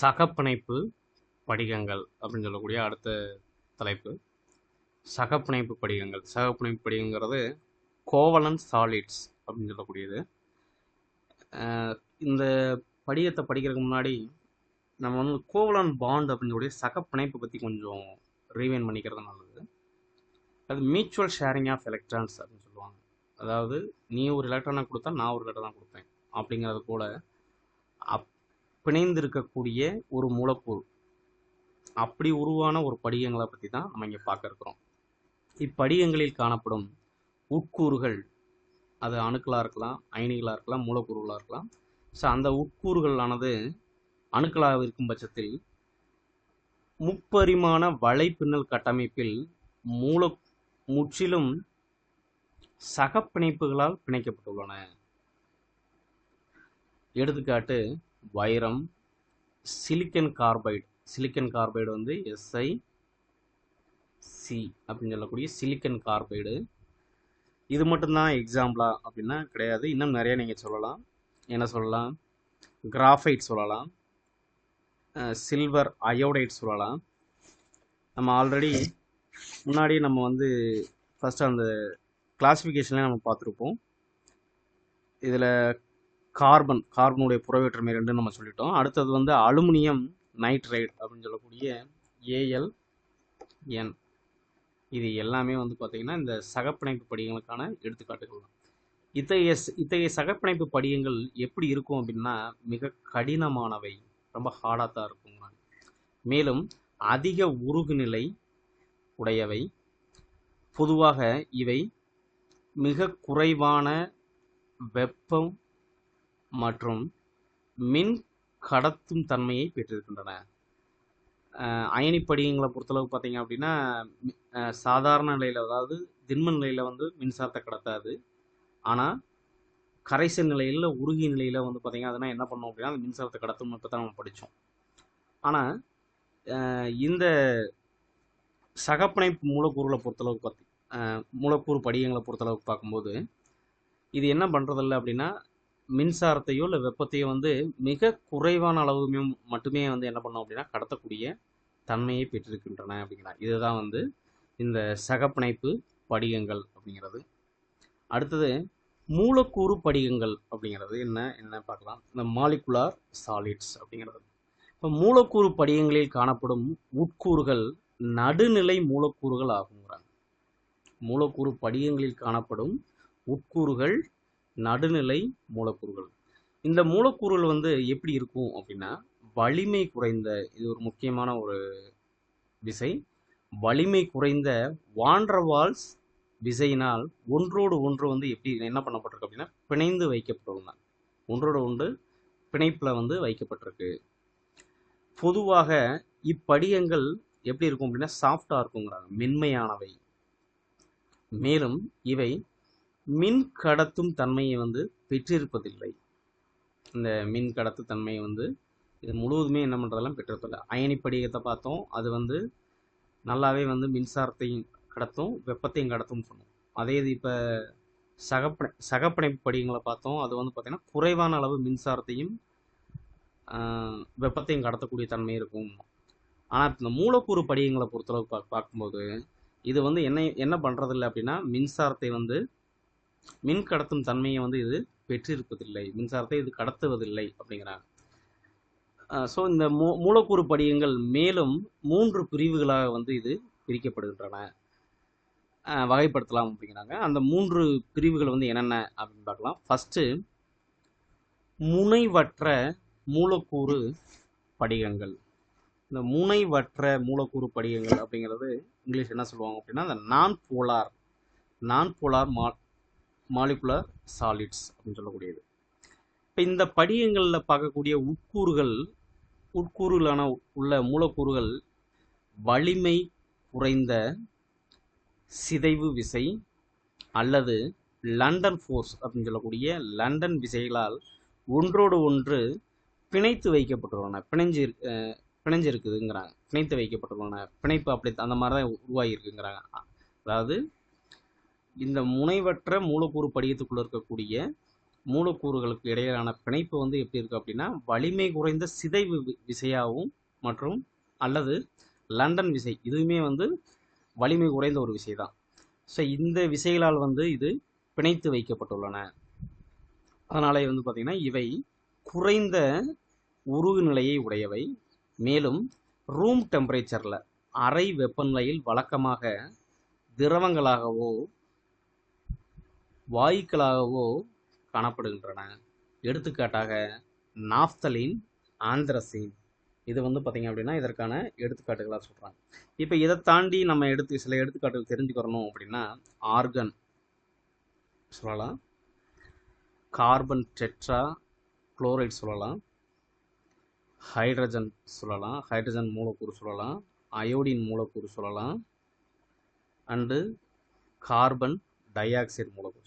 சகப்பிணைப்பு படிகங்கள் அப்படின்னு சொல்லக்கூடிய அடுத்த தலைப்பு. சகப்பிணைப்பு படிகங்கள். சகப்பிணைப்பு படிகங்கிறது கோவலன் சாலிட்ஸ் அப்படின்னு சொல்லக்கூடியது. இந்த படிகத்தை படிக்கிறதுக்கு முன்னாடி நம்ம வந்து கோவலன் பாண்ட் அப்படின்னு சொல்லக்கூடிய சகப்பிணைப்பு பற்றி கொஞ்சம் ரீவைன் பண்ணிக்கிறது நல்லது. அது மியூச்சுவல் ஷேரிங் ஆஃப் எலக்ட்ரான்ஸ் அப்படின்னு சொல்லுவாங்க. அதாவது நீ ஒரு எலக்ட்ரானை கொடுத்தா நான் ஒரு எலக்ட்ரானை கொடுப்பேன் அப்படிங்கிறது கூட அப் பிணைந்திருக்கக்கூடிய ஒரு மூலக்கூறு. அப்படி உருவான ஒரு படிகங்களை பற்றி தான் நம்ம இங்கே பார்க்க இருக்கிறோம். இப்படிகங்களில் காணப்படும் உட்கூறுகள் அது அணுக்களாக இருக்கலாம் அயனிகளாக இருக்கலாம் மூலக்கூறுகளாக இருக்கலாம். ஸோ அந்த உட்கூறுகளானது அணுக்களாக இருக்கும் பட்சத்தில் முப்பரிமாண வலைப்பின்னல் கட்டமைப்பில் மூல முற்றிலும் சகப்பிணைப்புகளால் பிணைக்கப்பட்டுள்ளன. எடுத்துக்காட்டு வைரம் சிலிக்கன் கார்பைடு சிலிக்கன் கார்பைடு வந்து எஸ்ஐ சி அப்படின்னு சொல்லக்கூடிய சிலிக்கன் கார்பைடு இது மட்டும்தான் எக்ஸாம்பிளா அப்படின்னா கிடையாது. இன்னும் நிறைய நீங்கள் சொல்லலாம். என்ன சொல்லலாம்? கிராஃபைட் சொல்லலாம். சில்வர் அயோடைட் சொல்லலாம். நம்ம ஆல்ரெடி முன்னாடி நம்ம வந்து ஃபஸ்ட்டு அந்த கிளாஸிஃபிகேஷன்லேயே நம்ம பார்த்துருப்போம். இதில் கார்பன் கார்பனுடைய புறவேற்றுமை ரெண்டு நம்ம சொல்லிட்டோம். அடுத்தது வந்து அலுமினியம் நைட்ரைடு அப்படின்னு சொல்லக்கூடிய ஏஎல் என் இது எல்லாமே வந்து பார்த்திங்கன்னா இந்த சகப்பிணைப்பு படிகங்களுக்கான எடுத்துக்காட்டுகள் தான். இத்தகைய இத்தகைய சகப்பிணைப்பு படிகங்கள் எப்படி இருக்கும் அப்படின்னா மிக கடினமானவை. ரொம்ப ஹார்டாக தான் இருக்கும். மேலும் அதிக உருகுநிலை உடையவை. பொதுவாக இவை மிக குறைவான வெப்பம் மற்றும் மின் கடத்தும் தன்மையை பெற்றிருக்கின்றன. அயனி படிகங்களை பொறுத்தளவு பார்த்தீங்க அப்படின்னா சாதாரண நிலையில் அதாவது திண்ம நிலையில் வந்து மின்சாரத்தை கடத்தாது. ஆனால் கரைசல் நிலையில் உருகிய நிலையில் வந்து பார்த்திங்க அதனால் என்ன பண்ணோம் அப்படின்னா அந்த மின்சாரத்தை கடத்தும் இப்போ தான் நம்ம படித்தோம் ஆனால் இந்த சகப்பிணைப்பு மூலக்கூறுகளை பொறுத்தளவுக்கு பார்த்தி மூலக்கூறு படிகங்களை பொறுத்தளவுக்கு பார்க்கும்போது இது என்ன பண்ணுறதில்ல அப்படின்னா மின்சாரத்தையோ இல்லை வெப்பத்தையோ வந்து மிக குறைவான அளவு மட்டுமே வந்து என்ன பண்ணோம் அப்படின்னா கடத்தக்கூடிய தன்மையை பெற்றிருக்கின்றன அப்படிங்கிறாங்க இதுதான் வந்து இந்த சகப்பிணைப்பு படிகங்கள் அப்படிங்கிறது. அடுத்தது மூலக்கூறு படிகங்கள் அப்படிங்கிறது என்ன என்ன பார்க்கலாம்? இந்த மாலிகுலார் சாலிட்ஸ் அப்படிங்கிறது. இப்போ மூலக்கூறு படிகங்களில் காணப்படும் உட்கூறுகள் நடுநிலை மூலக்கூறுகள் ஆகுங்கிறாங்க மூலக்கூறு படிகங்களில் காணப்படும் உட்கூறுகள் நடுநிலை மூலக்கூறுகள். இந்த மூலக்கூறுகள் வந்து எப்படி இருக்கும் அப்படின்னா வலிமை குறைந்த இது ஒரு முக்கியமான ஒரு விசை. வலிமை குறைந்த வாண்டர்வால்ஸ் விசையினால் ஒன்றோடு ஒன்று வந்து எப்படி என்ன பண்ணப்பட்டிருக்கு அப்படின்னா பிணைந்து வைக்கப்பட்டுள்ளன. ஒன்றோடு ஒன்று பிணைப்பில் வந்து வைக்கப்பட்டிருக்கு. பொதுவாக இப்படியங்கள் எப்படி இருக்கும் அப்படின்னா சாஃப்டாக இருக்குங்கிறாங்க. மென்மையானவை. மேலும் இவை மின் கடத்தும் தன்மையை வந்து பெற்றிருப்பதில்லை. இந்த மின் கடத்து தன்மையை வந்து இது முழுவதுமே என்ன பண்ணுறதெல்லாம் பெற்றிருப்பதில்லை. அயனி படிகத்தை பார்த்தோம். அது வந்து நல்லாவே வந்து மின்சாரத்தையும் கடத்தும் வெப்பத்தையும் கடத்தும் சொன்னோம். அதே இது இப்போ சகப்பனை சகப்பிணைப்பு படிகங்களை பார்த்தோம். அது வந்து பார்த்திங்கன்னா குறைவான அளவு மின்சாரத்தையும் வெப்பத்தையும் கடத்தக்கூடிய தன்மை இருக்கும். ஆனால் இந்த மூலக்கூறு படிகங்களை பொறுத்தளவு பா பார்க்கும்போது இது வந்து என்ன என்ன பண்ணுறதில்லை அப்படின்னா மின்சாரத்தை வந்து மின் கடத்தும் தன்மையை வந்து இது பெற்றிருப்பதில்லை. மின்சாரத்தை இது கடத்துவதில்லை அப்படிங்கிறாங்க. ஸோ இந்த மூ மூலக்கூறு படிகங்கள் மேலும் மூன்று பிரிவுகளாக வந்து இது பிரிக்கப்படுகின்றன. வகைப்படுத்தலாம் அப்படிங்கிறாங்க. அந்த மூன்று பிரிவுகள் வந்து என்னென்ன அப்படின்னு பார்க்கலாம். ஃபஸ்ட்டு முனைவற்ற மூலக்கூறு படிகங்கள். இந்த முனைவற்ற மூலக்கூறு படிகங்கள் அப்படிங்கிறது இங்கிலீஷ் என்ன சொல்லுவாங்க அப்படின்னா அந்த நான் போலார் நான் போலார் மா மாலிகுலர் சாலிட்ஸ் அப்படின்னு சொல்லக்கூடியது. இப்போ இந்த படிகங்களில் பார்க்கக்கூடிய உட்கூறுகள் உட்கூறுகளான உள்ள மூலக்கூறுகள் வலிமை குறைந்த சிதைவு விசை அல்லது லண்டன் ஃபோர்ஸ் அப்படின்னு சொல்லக்கூடிய லண்டன் விசைகளால் ஒன்றோடு ஒன்று பிணைத்து வைக்கப்பட்டுள்ளன. பிணைஞ்சு பிணைஞ்சு இருக்குதுங்கிறாங்க பிணைத்து வைக்கப்பட்டுள்ளன. பிணைப்பு அப்படி அந்த மாதிரி தான் உருவாகியிருக்குங்கிறாங்க அதாவது இந்த முனைவற்ற மூலக்கூறு படிகத்துக்குள்ளே இருக்கக்கூடிய மூலக்கூறுகளுக்கு இடையிலான பிணைப்பு வந்து எப்படி இருக்கு அப்படின்னா வலிமை குறைந்த சிதைவு விசையாகவும் மற்றும் அல்லது லண்டன் விசை இதுவுமே வந்து வலிமை குறைந்த ஒரு விசை தான் ஸோ இந்த விசைகளால் வந்து இது பிணைத்து வைக்கப்பட்டுள்ளன. அதனாலே வந்து பார்த்திங்கன்னா இவை குறைந்த உருகு நிலையை உடையவை. மேலும் ரூம் டெம்பரேச்சரில் அறை வெப்பநிலையில் வழக்கமாக திரவங்களாகவோ வாயுக்களாகவோ காணப்படுகின்றன. எடுத்துக்காட்டாக நாப்தலின் ஆந்திரசின். இது வந்து பார்த்தீங்க அப்படின்னா இதற்கான எடுத்துக்காட்டுகளாக சொல்கிறாங்க இப்போ இதை தாண்டி நம்ம எடுத்து சில எடுத்துக்காட்டுகள் தெரிஞ்சுக்கிறணும் அப்படின்னா ஆர்கன். சொல்லலாம். கார்பன் டெட்ரா குளோரைட் சொல்லலாம். ஹைட்ரஜன் சொல்லலாம். ஹைட்ரஜன் மூலக்கூறு சொல்லலாம். அயோடின் மூலக்கூறு சொல்லலாம். அண்டு கார்பன் டை ஆக்சைடு மூலக்கூறு.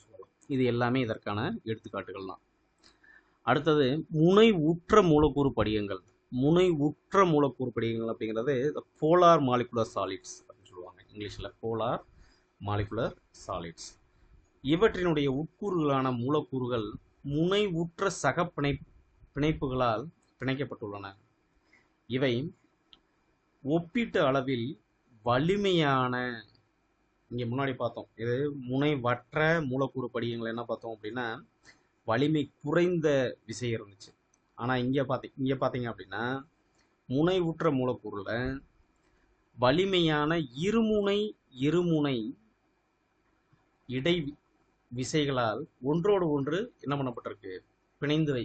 இது எல்லாமே இதற்கான எடுத்துக்காட்டுகள் தான் அடுத்தது முனை உற்ற மூலக்கூறு படிகங்கள். முனை உற்ற மூலக்கூறு படிகங்கள் அப்படிங்கிறது போலார் மாலிகுலர் சாலிட்ஸ் அப்படின்னு சொல்லுவாங்க. இங்கிலீஷில் போலார் மாலிகுலர் சாலிட்ஸ் இவற்றினுடைய உட்கூறுகளான மூலக்கூறுகள் முனை உற்ற சக பிணை பிணைப்புகளால் பிணைக்கப்பட்டுள்ளன. இவை ஒப்பீட்டு அளவில் வலிமையான இங்கே முன்னாடி பார்த்தோம். இது முனைவற்ற மூலக்கூறு படிகங்களை என்ன பார்த்தோம் அப்படின்னா வலிமை குறைந்த விசை இருந்துச்சு. ஆனால் இங்கே பார்த்தி இங்கே பார்த்தீங்க அப்படின்னா முனைவுற்ற மூலக்கூறில் வலிமையான இருமுனை இருமுனை இடை விசைகளால் ஒன்றோடு ஒன்று என்ன பண்ணப்பட்டிருக்கு? பிணைந்து வை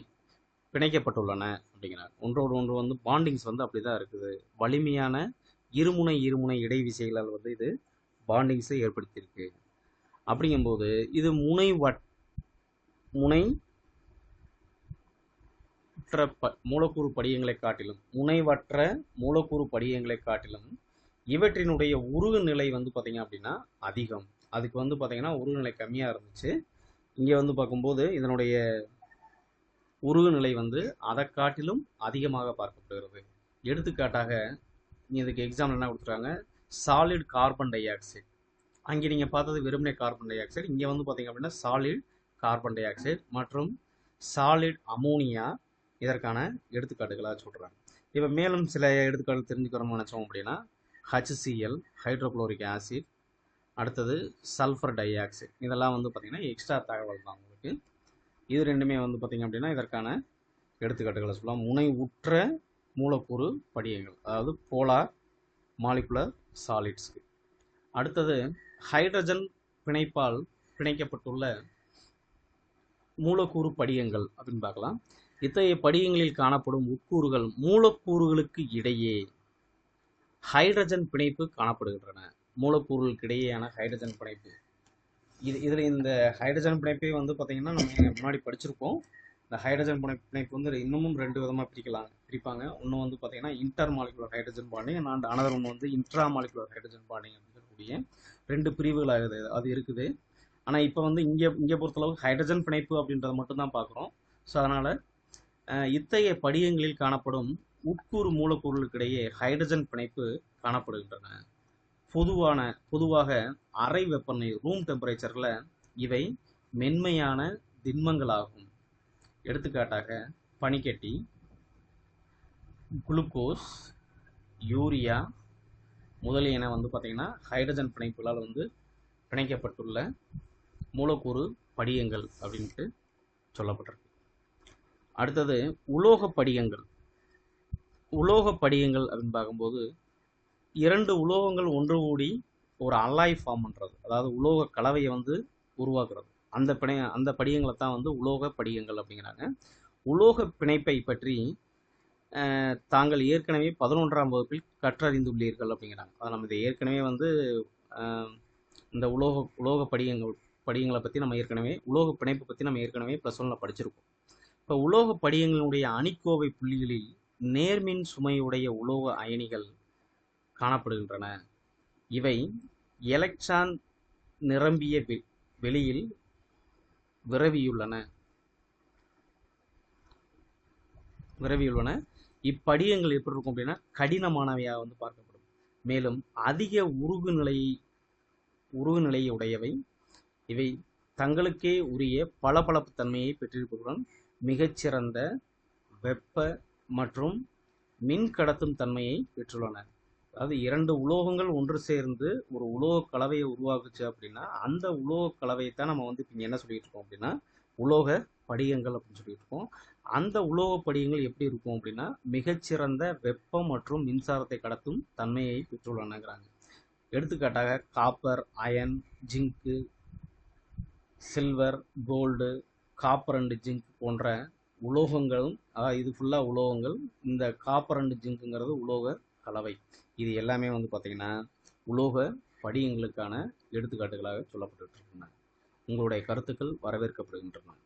பிணைக்கப்பட்டுள்ளன அப்படிங்கிறார் ஒன்றோடு ஒன்று வந்து பாண்டிங்ஸ் வந்து அப்படி தான் இருக்குது. வலிமையான இருமுனை இருமுனை இடை விசைகளால் வந்து இது பாண்டிங்ஸை ஏற்படுத்தியிருக்கு. அப்படிங்கும்போது இது முனை வட் முனை ப மூலக்கூறு படியங்களை காட்டிலும் முனைவற்ற மூலக்கூறு படியங்களை காட்டிலும் இவற்றினுடைய உருகு நிலை வந்து பார்த்திங்க அப்படின்னா அதிகம். அதுக்கு வந்து பார்த்திங்கன்னா உருகு நிலை கம்மியாக இருந்துச்சு. இங்கே வந்து பார்க்கும்போது இதனுடைய உருகு நிலை வந்து அதை காட்டிலும் அதிகமாக பார்க்கப்படுகிறது. எடுத்துக்காட்டாக நீ இதுக்கு எக்ஸாம்பிள் என்ன கொடுத்துருக்காங்க சாலிட் கார்பன் டை ஆக்சைடு அங்கே நீங்கள் பார்த்தது வெறுமனே கார்பன் டை ஆக்சைடு இங்கே வந்து பார்த்தீங்க அப்படின்னா சாலிட் கார்பன் டை ஆக்சைடு மற்றும் சாலிட் அமோனியா இதற்கான எடுத்துக்காட்டுகளாக சொல்கிறாங்க இப்போ மேலும் சில எடுத்துக்காட்டு தெரிஞ்சுக்கிறோம்னு நினச்சோம் அப்படின்னா H C L hydrochloric acid அடுத்தது சல்ஃபர் டை ஆக்சைடு இதெல்லாம் வந்து பார்த்திங்கன்னா எக்ஸ்ட்ரா தகவல் தான் உங்களுக்கு. இது ரெண்டுமே வந்து பார்த்திங்க அப்படின்னா இதற்கான எடுத்துக்காட்டுகளை சொல்லலாம். முனை உற்ற மூலக்கூறு படியங்கள் அதாவது போலார் மாலிகுலர் சாலிட்ஸ்க்கு அடுத்தது ஹைட்ரஜன் பிணைப்பால் பிணைக்கப்பட்டுள்ள மூலக்கூறு படிகங்கள் அப்படின்னு பார்க்கலாம். இத்தகைய படிகங்களில் காணப்படும் உட்கூறுகள் மூலக்கூறுகளுக்கு இடையே ஹைட்ரஜன் பிணைப்பு காணப்படுகின்றன. மூலக்கூறுகளுக்கு இடையேயான ஹைட்ரஜன் பிணைப்பு. இது இதில் இந்த ஹைட்ரஜன் பிணைப்பே வந்து பார்த்திங்கன்னா நம்ம முன்னாடி படிச்சிருப்போம். இந்த ஹைட்ரஜன் பிணைப்பு பிணைப்பு வந்து இன்னமும் ரெண்டு விதமாக பிரிக்கலாம் பிரிப்பாங்க. ஒன்று வந்து பார்த்திங்கன்னா intermolecular hydrogen bonding and another ஒன்று வந்து இன்ட்ரா மாலிகுலர் ஹைட்ரஜன் பாண்டிங் அப்படின்னு சொல்லக்கூடிய ரெண்டு பிரிவுகளாக இது அது இருக்குது. ஆனால் இப்போ வந்து இங்கே இங்கே பொறுத்தளவுக்கு ஹைட்ரஜன் பிணைப்பு அப்படின்றத மட்டும்தான் பார்க்குறோம் ஸோ அதனால் இத்தகைய படிகங்களில் காணப்படும் உட்கூறு மூலக்கூறுகளுக்கிடையே ஹைட்ரஜன் பிணைப்பு காணப்படுகின்றன. பொதுவான பொதுவாக அறை வெப்பநிலை ரூம் டெம்பரேச்சரில் இவை மென்மையான திண்மங்களாகும். எடுத்துக்காட்டாக பனிக்கட்டி குளுக்கோஸ் யூரியா முதலியன வந்து பார்த்திங்கன்னா ஹைட்ரஜன் பிணைப்புகளால் வந்து பிணைக்கப்பட்டுள்ள மூலக்கூறு படியங்கள் அப்படின்ட்டு சொல்லப்பட்டிருக்கு. அடுத்தது உலோக படிகங்கள். உலோக படியங்கள் அப்படின்னு பார்க்கும்போது இரண்டு உலோகங்கள் ஒன்று கூடி ஒரு அல்லாய் ஃபார்ம் பண்ணுறது அதாவது உலோக கலவையை வந்து உருவாக்குறது. அந்த பிணை அந்த படியங்களை தான் வந்து உலோக படியங்கள் அப்படிங்கிறாங்க. உலோக பிணைப்பை பற்றி தாங்கள் ஏற்கனவே பதினொன்றாம் வகுப்பில் கற்றறிந்துள்ளீர்கள் அப்படிங்கிறாங்க. அதை நம்ம இதை ஏற்கனவே வந்து இந்த உலோக உலோக படியங்கள் படியங்களை பற்றி நம்ம ஏற்கனவே உலோக பிணைப்பை பற்றி நம்ம ஏற்கனவே ப்ளஸ் ஒன்னில் படிச்சிருக்கோம். இப்போ உலோக படியங்களுடைய அணிக்கோவை புள்ளிகளில் நேர்மின் சுமையுடைய உலோக அயனிகள் காணப்படுகின்றன. இவை எலக்ட்ரான் நிரம்பிய வெ- வெளியில் விரவியுள்ளன. விரவியுள்ளன. இப்படியங்கள் எப்படி இருக்கும் அப்படின்னா கடினமானவையாக வந்து பார்க்கப்படும். மேலும் அதிக உருகு நிலையை உருகு நிலையுடையவை. இவை தங்களுக்கே உரிய பளபளப்பு தன்மையை பெற்றிருப்பதுடன் மிகச்சிறந்த வெப்ப மற்றும் மின் கடத்தும் தன்மையை பெற்றுள்ளன. அதாவது இரண்டு உலோகங்கள் ஒன்று சேர்ந்து ஒரு உலோக கலவையை உருவாக்குச்சு அப்படின்னா அந்த உலோக கலவையை தான் நம்ம வந்து இப்போ என்ன சொல்லிட்டு இருக்கோம் அப்படின்னா உலோக படிகங்கள் அப்படின்னு சொல்லிட்டு இருக்கோம். அந்த உலோக படிகங்கள் எப்படி இருக்கும் அப்படின்னா மிகச்சிறந்த வெப்பம் மற்றும் மின்சாரத்தை கடத்தும் தன்மையை பெற்றுள்ளனங்கிறாங்க எடுத்துக்காட்டாக copper iron zinc silver gold copper and zinc போன்ற உலோகங்களும் அதாவது இது ஃபுல்லாக உலோகங்கள் இந்த காப்பர் அண்டு ஜிங்க்குங்கிறது உலோக கலவை. இது எல்லாமே வந்து பார்த்திங்கன்னா உலோக படியங்களுக்கான எடுத்துக்காட்டுகளாக சொல்லப்பட்டு உங்களுடைய கருத்துக்கள் வரவேற்கப்படுகின்றன.